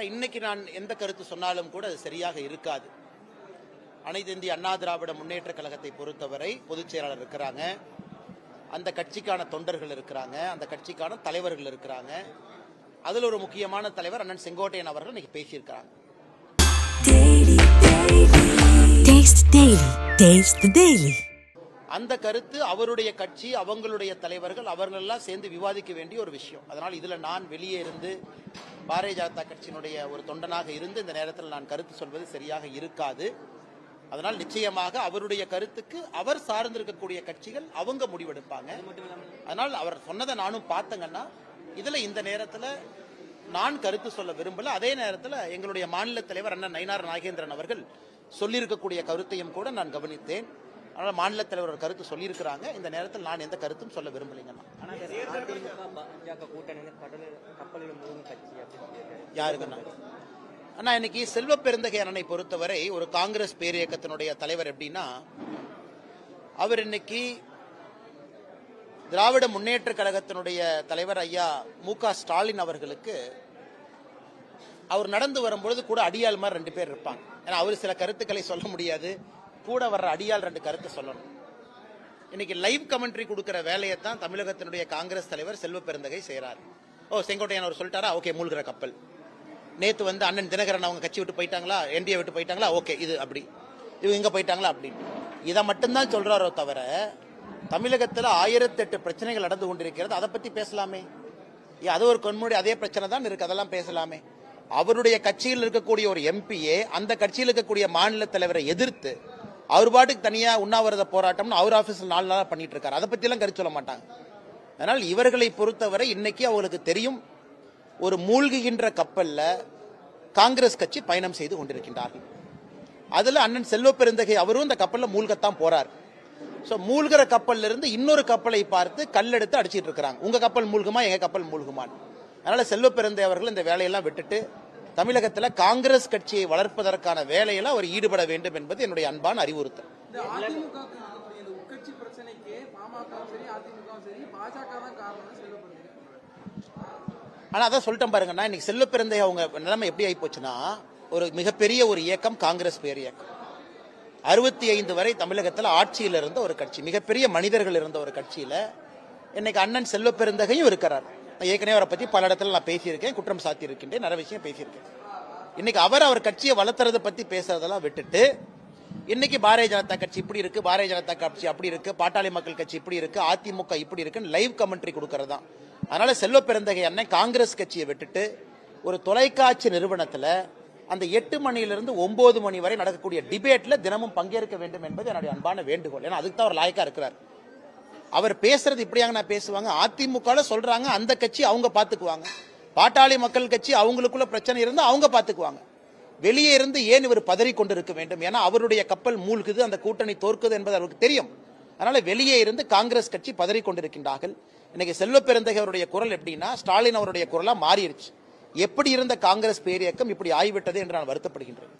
ஆனா இன்னைக்கு நான் எந்த கருத்து சொன்னாலும் கூட அது சரியாக இருக்காது. அனைத்து இந்திய அண்ணா திராவிட முன்னேற்ற கழகத்தை பொறுத்தவரை பொதுச் செயலாளர் இருக்கிறாங்க. அந்த கட்சிக்கான தொண்டர்கள் இருக்கிறாங்க. அந்த கட்சிக்கான தலைவர்கள் இருக்கிறாங்க. அதில் ஒரு முக்கியமான தலைவர் அண்ணன் செங்கோட்டையன் அவர்கள் இன்னைக்கு பேசியிருக்கிறாங்க. அந்த கருத்து அவருடைய கட்சி அவங்களுடைய தலைவர்கள் அவர்களெல்லாம் சேர்ந்து விவாதிக்க வேண்டிய ஒரு விஷயம். அதனால் இதுல நான் வெளியே இருந்து பாரதிய ஜனதா கட்சியினுடைய ஒரு தொண்டனாக இருந்து இந்த நேரத்தில் நான் கருத்து சொல்வது சரியாக இருக்காது. அதனால் நிச்சயமாக அவருடைய கருத்துக்கு அவர் சார்ந்திருக்கக்கூடிய கட்சிகள் அவங்க முடிவெடுப்பாங்க. அதனால் அவர் சொன்னதை நானும் பார்த்தங்கன்னா இதுல இந்த நேரத்துல நான் கருத்து சொல்ல விரும்பல. அதே நேரத்துல எங்களுடைய மாநில தலைவர் அண்ணன் நயினார் நாகேந்திரன் அவர்கள் சொல்லியிருக்கக்கூடிய கருத்தையும் கூட நான் கவனித்தேன். அதனால மாநில தலைவர் கருத்து சொல்லியிருக்கிறாங்க. இந்த நேரத்தில் நான் எந்த கருத்தும் சொல்ல விரும்பலைங்கண்ணா ஆனா அண்ணா இன்னைக்கு செல்வ பெருந்தகை அண்ணனை பொறுத்தவரை ஒரு காங்கிரஸ் பேரியக்கத்தினுடைய தலைவர் எப்படின்னா அவர் இன்னைக்கு திராவிட முன்னேற்ற கழகத்தினுடைய தலைவர் ஐயா மு க ஸ்டாலின் அவர்களுக்கு அவர் நடந்து வரும்பொழுது கூட அடியாள் மாதிரி ரெண்டு பேர் இருப்பாங்க. ஏன்னா அவர் சில கருத்துக்களை சொல்ல முடியாது. கூட வர்ற அடியால் ரெண்டு கருத்து சொல்லணும். இன்னைக்கு லைவ் கமெண்ட்ரி கொடுக்கிற வேலையை தான் தமிழகத்தினுடைய காங்கிரஸ் தலைவர் செல்வ பெருந்தகை செய்கிறார் ஓ செங்கோட்டையன் அவர் சொல்லிட்டாரா? ஓகே மூழ்கிற கப்பல். நேற்று வந்து அண்ணன் தினகரன் அவங்க கட்சி விட்டு போயிட்டாங்களா? என்டிஏ விட்டு போயிட்டாங்களா? ஓகே இது அப்படி. இவங்க இங்கே போயிட்டாங்களா? அப்படி. இதை மட்டும்தான் சொல்கிறாரோ தவிர தமிழகத்தில் ஆயிரத்தெட்டு பிரச்சனைகள் நடந்து கொண்டிருக்கிறது. அதை பற்றி பேசலாமே. அது ஒரு கண்முடி அதே பிரச்சனை தான் இருக்கு. அதெல்லாம் பேசலாமே. அவருடைய கட்சியில் இருக்கக்கூடிய ஒரு எம்பியே அந்த கட்சியில் இருக்கக்கூடிய மாநில தலைவரை எதிர்த்து அவர் பாட்டுக்கு தனியாக உண்ணாவிரத போராட்டம்னு அவர் ஆஃபீஸில் நாலு நாளாக பண்ணிட்டு இருக்காரு அதை பற்றிலாம் கருத்து சொல்ல மாட்டாங்க. அதனால் இவர்களை பொறுத்தவரை இன்னைக்கு அவங்களுக்கு தெரியும் ஒரு மூழ்குகின்ற கப்பலில் காங்கிரஸ் கட்சி பயணம் செய்து கொண்டிருக்கின்றார்கள். அதில் அண்ணன் செல்வ பெருந்தகை அவரும் இந்த கப்பலில் மூழ்கத்தான் போறார். ஸோ மூழ்கிற கப்பல்ல இருந்து இன்னொரு கப்பலை பார்த்து கல்லெடுத்து அடிச்சிட்டு இருக்கிறாங்க. உங்கள் கப்பல் மூழ்குமா எங்கள் கப்பல் மூழ்குமான்னு. அதனால் செல்வ பெருந்தை அவர்கள் இந்த வேலையெல்லாம் விட்டுட்டு தமிழகத்துல காங்கிரஸ் கட்சியை வளர்ப்பதற்கான வேலையில அவர் ஈடுபட வேண்டும் என்பது என்னுடைய அன்பான அறிவுறுத்தல். இந்த அதிமுக க்கு இருக்கக்கூடிய இந்த உட்கட்சி பிரச்சனைக்கு பாமகவும் சரி அதிமுகவும் சரி பாஜக தான் காரணம் செல்வப்படுது ஆனா அதான் சொல்லிட்டேன் பாருங்கன்னா இன்னைக்கு செல்வ பிறந்தை அவங்க நிலைமை எப்படி ஆகி போச்சுன்னா ஒரு மிகப்பெரிய ஒரு இயக்கம் காங்கிரஸ் பேர் இயக்கம். அறுபத்தி ஐந்து வரை தமிழகத்தில் ஆட்சியில் இருந்த ஒரு கட்சி மிகப்பெரிய மனிதர்கள் இருந்த ஒரு கட்சியில இன்னைக்கு அண்ணன் செல்வ பெருந்தகையும் இருக்கிறார். நான் ஏற்கனவே அவரை பத்தி பல இடத்துல நான் பேசியிருக்கேன் குற்றம் சாட்டி நிறைய விஷயம் பேசியிருக்கேன். இன்னைக்கு அவர் அவர் கட்சியை வளர்த்துறதை பத்தி பேசுறதெல்லாம் விட்டுட்டு இன்னைக்கு பாரதிய ஜனதா கட்சி இப்படி இருக்கு பாரதிய ஜனதா கட்சி அப்படி இருக்கு பாட்டாளி மக்கள் கட்சி இப்படி இருக்கு அதிமுக இப்படி இருக்குன்னு லைவ் கமெண்ட்ரி கொடுக்கறது. தான் அதனால செல்வ பெருந்தகை அண்ணன் காங்கிரஸ் கட்சியை விட்டுட்டு ஒரு தொலைக்காட்சி நிறுவனத்துல அந்த எட்டு மணியிலிருந்து ஒன்பது மணி வரை நடக்கக்கூடிய டிபேட்ல தினமும் பங்கேற்க வேண்டும் என்பது என்னுடைய அன்பான வேண்டுகோள். ஏன்னா அதுக்கு தான் அவர் லாயக்கா இருக்கிறார். அவர் பேசுறது இப்படியாங்க நான் பேசுவாங்க. அதிமுக சொல்றாங்க அந்த கட்சி அவங்க பாத்துக்குவாங்க. பாட்டாளி மக்கள் கட்சி அவங்களுக்குள்ள பிரச்சனை இருந்தா அவங்க பாத்துக்குவாங்க. வெளியே இருந்து ஏன் இவர் பதறி கொண்டிருக்க வேண்டும்? ஏன்னா அவருடைய கப்பல் மூழ்குது அந்த கூட்டணி தோற்குது என்பது அவருக்கு தெரியும். அதனால வெளியே இருந்து காங்கிரஸ் கட்சி பதறி கொண்டிருக்கின்றார்கள். இன்னைக்கு செல்வ பெருந்தகை அவருடைய குரல் எப்படின்னா ஸ்டாலின் அவருடைய குரலா மாறிடுச்சு எப்படி இருந்த காங்கிரஸ் பேரியக்கம் இப்படி ஆய்விட்டது என்று நான் வருத்தப்படுகின்றேன்.